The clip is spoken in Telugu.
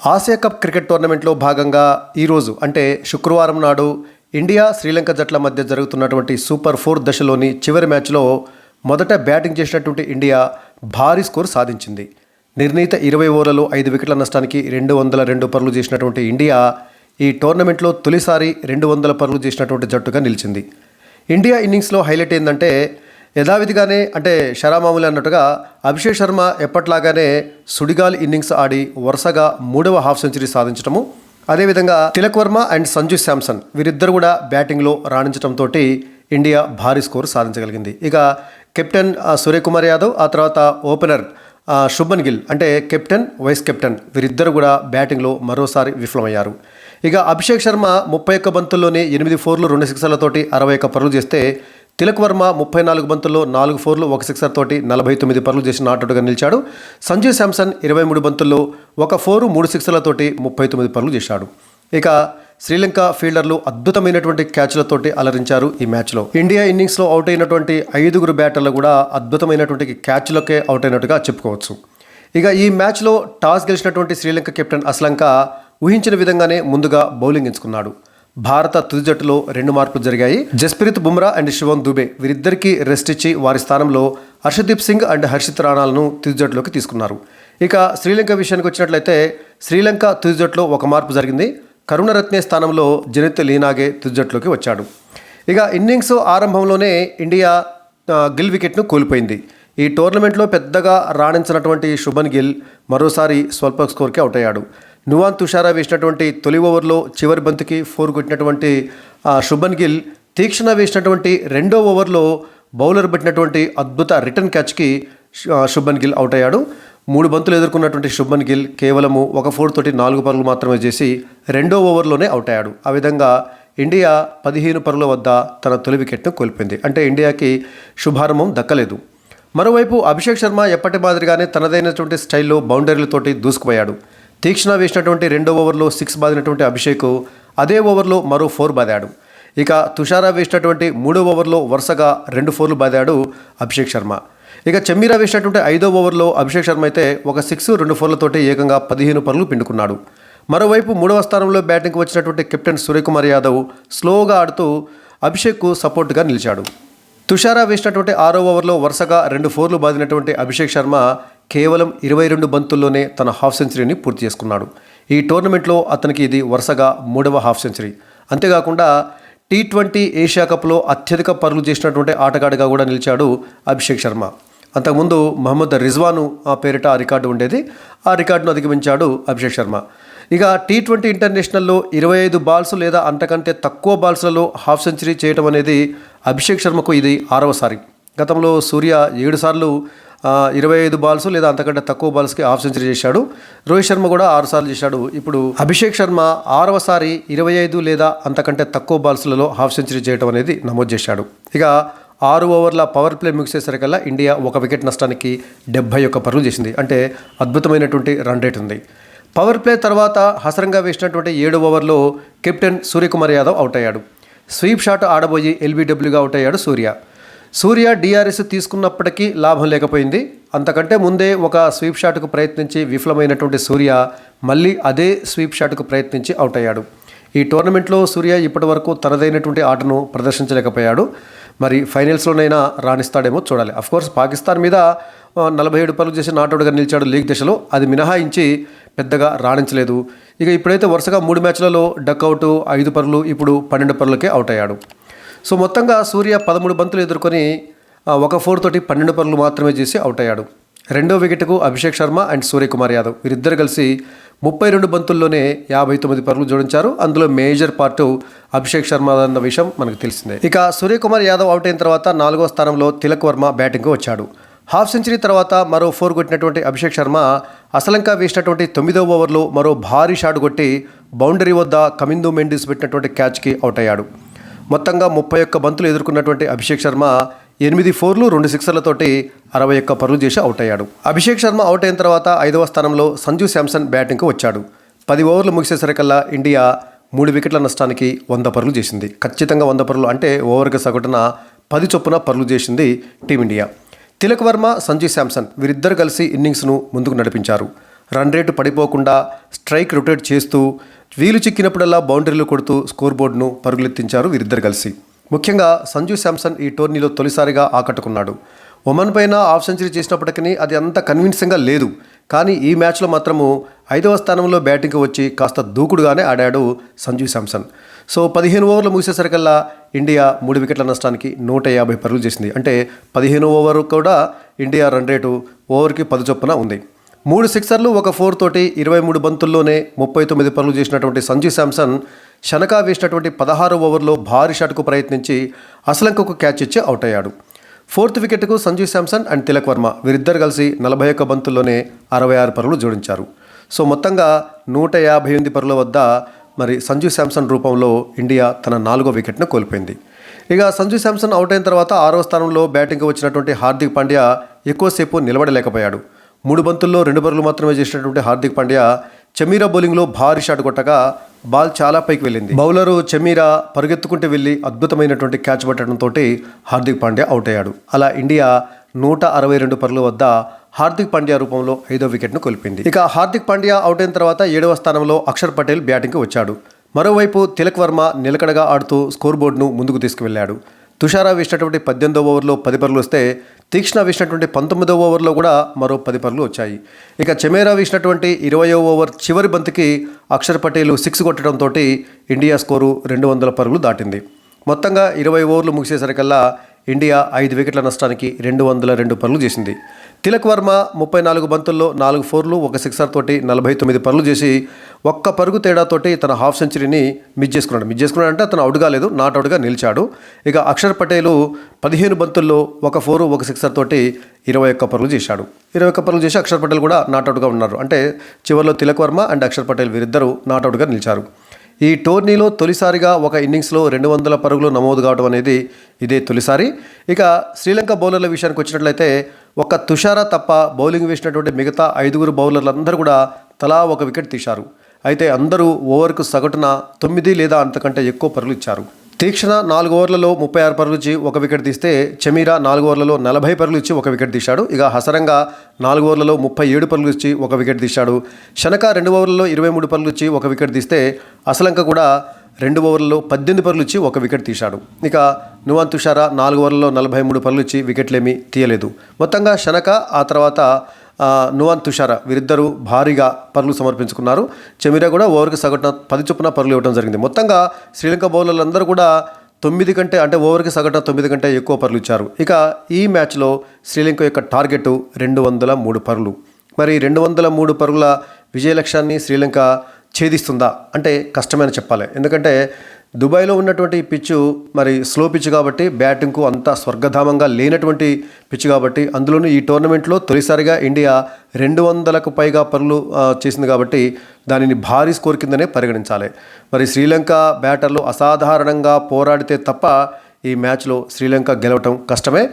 ఆసియా కప్ క్రికెట్ టోర్నమెంట్లో భాగంగా ఈరోజు అంటే శుక్రవారం నాడు ఇండియా శ్రీలంక జట్ల మధ్య జరుగుతున్నటువంటి సూపర్ ఫోర్ దశలోని చివరి మ్యాచ్లో మొదట బ్యాటింగ్ చేసినటువంటి ఇండియా భారీ స్కోర్ సాధించింది. నిర్ణీత ఇరవై ఓవర్లలో ఐదు వికెట్ల నష్టానికి రెండు వందల రెండు పరులు చేసినటువంటి ఇండియా ఈ టోర్నమెంట్లో తొలిసారి రెండు వందల పరులు చేసినటువంటి జట్టుగా నిలిచింది. ఇండియా ఇన్నింగ్స్లో హైలైట్ ఏంటంటే యథావిధిగానే అంటే షరామామూలి అన్నట్టుగా అభిషేక్ శర్మ ఎప్పట్లాగానే సుడిగాల్ ఇన్నింగ్స్ ఆడి వరుసగా మూడవ హాఫ్ సెంచరీ సాధించడము అదేవిధంగా తిలక్ వర్మ అండ్ సంజు శాంసన్ వీరిద్దరు కూడా బ్యాటింగ్లో రాణించడంతో ఇండియా భారీ స్కోర్ సాధించగలిగింది. ఇక కెప్టెన్ సూర్యకుమార్ యాదవ్ ఆ తర్వాత ఓపెనర్ శుభన్ గిల్ అంటే కెప్టెన్ వైస్ కెప్టెన్ వీరిద్దరు కూడా బ్యాటింగ్లో మరోసారి విఫలమయ్యారు. ఇక అభిషేక్ శర్మ ముప్పై ఒక్క బంతుల్లోనే ఎనిమిది ఫోర్లు రెండు సిక్సర్లతోటి అరవై ఒక్క పరులు చేస్తే తిలక్ వర్మ ముప్పై నాలుగు బంతుల్లో నాలుగు ఫోర్లు ఒక సిక్సర్ తోటి నలభై తొమ్మిది పరులు చేసిన ఆటోడుగా నిలిచాడు. సంజయ్ శాంసన్ ఇరవై మూడు బంతుల్లో ఒక ఫోరు మూడు సిక్సర్లతోటి ముప్పై తొమ్మిది పరులు చేశాడు. ఇక శ్రీలంక ఫీల్డర్లు అద్భుతమైనటువంటి క్యాచ్లతోటి అలరించారు ఈ మ్యాచ్లో. ఇండియా ఇన్నింగ్స్లో అవుట్ అయినటువంటి ఐదుగురు బ్యాటర్లు కూడా అద్భుతమైనటువంటి క్యాచ్లకే అవుట్ అయినట్టుగా చెప్పుకోవచ్చు. ఇక ఈ మ్యాచ్లో టాస్ గెలిచినటువంటి శ్రీలంక కెప్టెన్ అస్లంక ఊహించిన విధంగానే ముందుగా బౌలింగ్ ఎంచుకున్నాడు. భారత తుది జట్టులో రెండు మార్పులు జరిగాయి. జస్ప్రీత్ బుమ్రా అండ్ శివన్ దుబే వీరిద్దరికీ రెస్ట్ ఇచ్చి వారి స్థానంలో హర్షదీప్ సింగ్ అండ్ హర్షిత్ రాణాలను తుది జట్టులోకి తీసుకున్నారు. ఇక శ్రీలంక విషయానికి వచ్చినట్లయితే శ్రీలంక తుది జట్టులో ఒక మార్పు జరిగింది. కరుణరత్నే స్థానంలో జనిత్ లీనాగే తుది జట్టులోకి వచ్చాడు. ఇక ఇన్నింగ్స్ ఆరంభంలోనే ఇండియా గిల్ వికెట్ను కోల్పోయింది. ఈ టోర్నమెంట్లో పెద్దగా రాణించినటువంటి శుభన్ గిల్ మరోసారి స్వల్ప స్కోర్కి అవుట్ అయ్యాడు. నువాన్ తుషారా వేసినటువంటి తొలి ఓవర్లో చివరి బంతికి ఫోర్ కొట్టినటువంటి శుభన్ గిల్ తీక్షణ వేసినటువంటి రెండో ఓవర్లో బౌలర్ పెట్టినటువంటి అద్భుత రిటర్న్ క్యాచ్కి శుభన్ గిల్ అవుట్ అయ్యాడు. మూడు బంతులు ఎదుర్కొన్నటువంటి శుభన్ గిల్ కేవలము ఒక ఫోర్ తోటి నాలుగు పరుగులు మాత్రమే చేసి రెండో ఓవర్లోనే అవుట్ అయ్యాడు. ఆ విధంగా ఇండియా పదిహేను పరుగుల వద్ద తన తొలి వికెట్ను కోల్పోయింది. అంటే ఇండియాకి శుభారంభం దక్కలేదు. మరోవైపు అభిషేక్ శర్మ ఎప్పటి మాదిరిగానే తనదైనటువంటి స్టైల్లో బౌండరీలతోటి దూసుకుపోయాడు. తీక్షణ వేసినటువంటి రెండో ఓవర్లో సిక్స్ బాదినటువంటి అభిషేక్ అదే ఓవర్లో మరో ఫోర్ బాదాడు. ఇక తుషారా వేసినటువంటి మూడో ఓవర్లో వరుసగా రెండు ఫోర్లు బాదాడు అభిషేక్ శర్మ. ఇక చెమ్మీరా వేసినటువంటి ఐదో ఓవర్లో అభిషేక్ శర్మ అయితే ఒక సిక్స్ రెండు ఫోర్లతోటి ఏకంగా పదిహేను పరుగులు పిండుకున్నాడు. మరోవైపు మూడవ స్థానంలో బ్యాటింగ్కి వచ్చినటువంటి కెప్టెన్ సూర్యకుమార్ యాదవ్ స్లోగా ఆడుతూ అభిషేక్కు సపోర్ట్గా నిలిచాడు. తుషారా వేసినటువంటి ఆరో ఓవర్లో వరుసగా రెండు ఫోర్లు బాదినటువంటి అభిషేక్ శర్మ కేవలం ఇరవై రెండు బంతుల్లోనే తన హాఫ్ సెంచరీని పూర్తి చేసుకున్నాడు. ఈ టోర్నమెంట్లో అతనికి ఇది వరుసగా మూడవ హాఫ్ సెంచరీ. అంతేకాకుండా టీ ట్వంటీ ఏషియా కప్లో అత్యధిక పరుగులు చేసినటువంటి ఆటగాడిగా కూడా నిలిచాడు అభిషేక్ శర్మ. అంతకుముందు మహమ్మద్ రిజ్వాను ఆ పేరిట ఆ రికార్డు ఉండేది. ఆ రికార్డును అధిగమించాడు అభిషేక్ శర్మ. ఇక టీ ట్వంటీ ఇంటర్నేషనల్లో ఇరవై ఐదు బాల్స్ లేదా అంతకంటే తక్కువ బాల్స్లలో హాఫ్ సెంచరీ చేయడం అనేది అభిషేక్ శర్మకు ఇది ఆరవసారి. గతంలో సూర్య ఏడు సార్లు ఇరవై ఐదు బాల్స్ లేదా అంతకంటే తక్కువ బాల్స్కి హాఫ్ సెంచరీ చేశాడు. రోహిత్ శర్మ కూడా ఆరు సార్లు చేశాడు. ఇప్పుడు అభిషేక్ శర్మ ఆరవసారి ఇరవై ఐదు లేదా అంతకంటే తక్కువ బాల్స్లలో హాఫ్ సెంచరీ చేయడం అనేది నమోదు చేశాడు. ఇక ఆరు ఓవర్ల పవర్ ప్లే ముగిసేసరికల్లా ఇండియా ఒక వికెట్ నష్టానికి డెబ్బై ఒక్క పరుగులు చేసింది. అంటే అద్భుతమైనటువంటి రన్ రేట్ ఉంది. పవర్ ప్లే తర్వాత హసరంగా వేసినటువంటి ఏడు ఓవర్లో కెప్టెన్ సూర్యకుమార్ యాదవ్ అవుట్ అయ్యాడు. స్వీప్ షాట్ ఆడబోయి ఎల్బీడబ్ల్యూగా అవుట్ అయ్యాడు సూర్య. సూర్య డిఆర్ఎస్ తీసుకున్నప్పటికీ లాభం లేకపోయింది. అంతకంటే ముందే ఒక స్వీప్ షాట్కు ప్రయత్నించి విఫలమైనటువంటి సూర్య మళ్ళీ అదే స్వీప్ షాట్కు ప్రయత్నించి అవుట్ అయ్యాడు. ఈ టోర్నమెంట్లో సూర్య ఇప్పటివరకు తనదైనటువంటి ఆటను ప్రదర్శించలేకపోయాడు. మరి ఫైనల్స్లోనైనా రాణిస్తాడేమో చూడాలి. కోర్స్ పాకిస్తాన్ మీద నలభై ఏడు పనులు చేసి నాటౌట్గా నిలిచాడు లీగ్ దశలో. అది మినహాయించి పెద్దగా రాణించలేదు. ఇక ఇప్పుడైతే వరుసగా మూడు మ్యాచ్లలో డక్అవుట్ ఐదు పరులు ఇప్పుడు పన్నెండు పరులకే అవుట్ అయ్యాడు. సో మొత్తంగా సూర్య పదమూడు బంతులు ఎదుర్కొని ఒక ఫోర్ తోటి పన్నెండు పరుగులు మాత్రమే చేసి అవుట్ అయ్యాడు. రెండో వికెట్కు అభిషేక్ శర్మ అండ్ సూర్యకుమార్ యాదవ్. వీరిద్దరు కలిసి ముప్పై రెండు బంతుల్లోనే యాభై తొమ్మిది పరుగులు జోడించారు. అందులో మేజర్ పార్టు అభిషేక్ శర్మ అన్న విషయం మనకు తెలిసిందే. ఇక సూర్యకుమార్ యాదవ్ అవుట్ అయిన తర్వాత నాలుగో స్థానంలో తిలక్ వర్మ బ్యాటింగ్కు వచ్చాడు. హాఫ్ సెంచరీ తర్వాత మరో ఫోర్ కొట్టినటువంటి అభిషేక్ శర్మ అసలంక వేసినటువంటి తొమ్మిదో ఓవర్లో మరో భారీ షాట్ కొట్టి బౌండరీ వద్ద కమిందు మెండిస్ పెట్టినటువంటి క్యాచ్కి అవుట్ అయ్యాడు. మొత్తంగా ముప్పై ఒక్క బంతులు ఎదుర్కొన్నటువంటి అభిషేక్ శర్మ ఎనిమిది ఫోర్లు రెండు సిక్సర్లతోటి అరవై ఒక్క పరులు చేసి అవుట్ అయ్యాడు. అభిషేక్ శర్మ అవుట్ అయిన తర్వాత ఐదవ స్థానంలో సంజు శాంసన్ బ్యాటింగ్కు వచ్చాడు. పది ఓవర్లు ముగిసేసరికల్లా ఇండియా మూడు వికెట్ల నష్టానికి వంద పరులు చేసింది. ఖచ్చితంగా వంద పరులు అంటే ఓవర్కి సగటున పది చొప్పున పరులు చేసింది టీమిండియా. తిలక్ వర్మ సంజీవ్ శాంసన్ వీరిద్దరు కలిసి ఇన్నింగ్స్ను ముందుకు నడిపించారు. రన్ రేటు పడిపోకుండా స్ట్రైక్ రొటేట్ చేస్తూ వీలు చిక్కినప్పుడల్లా బౌండరీలు కొడుతూ స్కోర్ బోర్డును పరుగులెత్తించారు వీరిద్దరు కలిసి. ముఖ్యంగా సంజు శాంసన్ ఈ టోర్నీలో తొలిసారిగా ఆకట్టుకున్నాడు. ఒమన్ పైన హాఫ్ సెంచరీ చేసినప్పటికీ అది అంత కన్విన్సింగ్గా లేదు. కానీ ఈ మ్యాచ్లో మాత్రము ఐదవ స్థానంలో బ్యాటింగ్కి వచ్చి కాస్త దూకుడుగానే ఆడాడు సంజు శాంసన్. సో పదిహేను ఓవర్లు ముగిసేసరికల్లా ఇండియా మూడు వికెట్ల నష్టానికి నూట యాభై పరుగులు చేసింది. అంటే పదిహేను ఓవర్ కూడా ఇండియా రన్ రేటు ఓవర్కి పది చొప్పున ఉంది. మూడు సిక్సర్లు ఒక ఫోర్ తోటి ఇరవై మూడు బంతుల్లోనే ముప్పై తొమ్మిది పనులు చేసినటువంటి సంజు శాంసన్ శనకా వేసినటువంటి పదహారు ఓవర్లో భారీ షాట్కు ప్రయత్నించి అసలంకకు క్యాచ్ ఇచ్చి అవుట్ అయ్యాడు. ఫోర్త్ వికెట్కు సంజు శాంసన్ అండ్ తిలక్ వర్మ వీరిద్దరు కలిసి నలభై ఒక్క బంతుల్లోనే అరవై ఆరు పరులు జోడించారు. సో మొత్తంగా నూట యాభై ఎనిమిది పరుల వద్ద మరి సంజు శాంసన్ రూపంలో ఇండియా తన నాలుగో వికెట్ను కోల్పోయింది. ఇక సంజు శాంసన్ అవుట్ అయిన తర్వాత ఆరో స్థానంలో బ్యాటింగ్కి వచ్చినటువంటి హార్దిక్ పాండ్యా ఎక్కువసేపు నిలబడలేకపోయాడు. మూడు బంతుల్లో రెండు బరులు మాత్రమే చేసినటువంటి హార్దిక్ పాండ్యా చమీరా బౌలింగ్లో భారీ షాట్ కొట్టగా బాల్ చాలా పైకి వెళ్ళింది. బౌలరు చెమీరా పరుగెత్తుకుంటూ వెళ్ళి అద్భుతమైనటువంటి క్యాచ్ పట్టడంతో హార్దిక్ పాండ్యా అవుట్ అయ్యాడు. అలా ఇండియా నూట అరవై రెండు పరుల వద్ద హార్దిక్ పాండ్యా రూపంలో ఐదో వికెట్ను కోల్పోయింది. ఇక హార్దిక్ పాండ్యా అవుట్ అయిన తర్వాత ఏడవ స్థానంలో అక్షర్ పటేల్ బ్యాటింగ్కి వచ్చాడు. మరోవైపు తిలక్ వర్మ నిలకడగా ఆడుతూ స్కోర్ బోర్డును ముందుకు తీసుకువెళ్ళాడు తుషారా వేసినటువంటి పద్దెనిమిదో ఓవర్లో పది పరులు వస్తే తీక్ష్ణ వేసినటువంటి పంతొమ్మిదవ ఓవర్లో కూడా మరో పది పరులు వచ్చాయి. ఇక చెమేరా వేసినటువంటి ఇరవయో ఓవర్ చివరి బంతికి అక్షర్ పటేల్ సిక్స్ కొట్టడంతో ఇండియా స్కోరు రెండు వందల పరుగులు దాటింది. మొత్తంగా ఇరవై ఓవర్లు ముగిసేసరికల్లా ఇండియా ఐదు వికెట్ల నష్టానికి రెండు వందల రెండు పనులు చేసింది. తిలక్ వర్మ ముప్పై నాలుగు బంతుల్లో నాలుగు ఫోర్లు ఒక సిక్సర్ తోటి నలభై తొమ్మిది పరులు చేసి ఒక్క పరుగు తేడాతోటి తన హాఫ్ సెంచరీని మిస్ చేసుకున్నాడు. మిస్ చేసుకున్నాడు అంటే అతను అవుట్ కాలేదు నాట్ అవుట్గా నిలిచాడు. ఇక అక్షర్ పటేలు పదిహేను బంతుల్లో ఒక ఫోరు ఒక సిక్సర్ తోటి ఇరవై ఒక్క పరుగులు చేశాడు. ఇరవై ఒక్క పరులు చేసి అక్షర్ పటేల్ కూడా నాట్అవుట్గా ఉన్నారు. అంటే చివరిలో తిలక్ వర్మ అండ్ అక్షర్ పటేల్ వీరిద్దరూ నాట్అవుట్గా నిలిచారు. ఈ టోర్నీలో తొలిసారిగా ఒక ఇన్నింగ్స్లో రెండు వందల పరుగులు నమోదు కావడం అనేది ఇదే తొలిసారి. ఇక శ్రీలంక బౌలర్ల విషయానికి వచ్చినట్లయితే ఒక్క తుషారా తప్ప బౌలింగ్ వేసినటువంటి మిగతా ఐదుగురు బౌలర్లందరూ కూడా తలా ఒక వికెట్ తీశారు. అయితే అందరూ ఓవర్కు సగటున తొమ్మిది లేదా అంతకంటే ఎక్కువ పరుగులు ఇచ్చారు. తీక్షణ నాలుగు ఓవర్లలో ముప్పై ఆరు పరుగులు ఇచ్చి ఒక వికెట్ తీస్తే చమీరా నాలుగు ఓవర్లలో నలభై పరుగులు ఇచ్చి ఒక వికెట్ తీశాడు. ఇక హసరంగా నాలుగు ఓవర్లలో ముప్పై ఏడు పరుగులు ఇచ్చి ఒక వికెట్ తీశాడు. శనక రెండు ఓవర్లలో ఇరవై మూడు పరుగులు ఇచ్చి ఒక వికెట్ తీస్తే అసలంక కూడా రెండు ఓవర్లలో పద్దెనిమిది పరుగులు ఇచ్చి ఒక వికెట్ తీశాడు. ఇక నువాన్ తుషారా నాలుగు ఓవర్లలో నలభై మూడు పనులు ఇచ్చి వికెట్లేమీ తీయలేదు. మొత్తంగా శనక ఆ తర్వాత నువాన్ తుషారా వీరిద్దరూ భారీగా పరుగులు సమర్పించుకున్నారు. చెమిరా కూడా ఓవర్కి సగటున పది చొప్పున పరులు ఇవ్వడం జరిగింది. మొత్తంగా శ్రీలంక బౌలర్లందరూ కూడా తొమ్మిది కంటే అంటే ఓవర్కి సగటున తొమ్మిది కంటే ఎక్కువ పరులు ఇచ్చారు. ఇక ఈ మ్యాచ్లో శ్రీలంక యొక్క టార్గెట్ రెండు వందల మూడు పరుగులు మరి రెండు వందల మూడు పరుగుల విజయ లక్ష్యాన్ని శ్రీలంక ఛేదిస్తుందా? అంటే కష్టమైన చెప్పాలి. ఎందుకంటే దుబాయ్లో ఉన్నటువంటి పిచ్చు మరి స్లో పిచ్ కాబట్టి బ్యాటింగ్కు అంత స్వర్గధామంగా లేనటువంటి పిచ్ కాబట్టి అందులోనూ ఈ టోర్నమెంట్లో తొలిసారిగా ఇండియా రెండు వందలకు పైగా పనులు చేసింది కాబట్టి దానిని భారీ స్కోర్ కిందనే పరిగణించాలి. మరి శ్రీలంక బ్యాటర్లు అసాధారణంగా పోరాడితే తప్ప ఈ మ్యాచ్లో శ్రీలంక గెలవటం కష్టమే.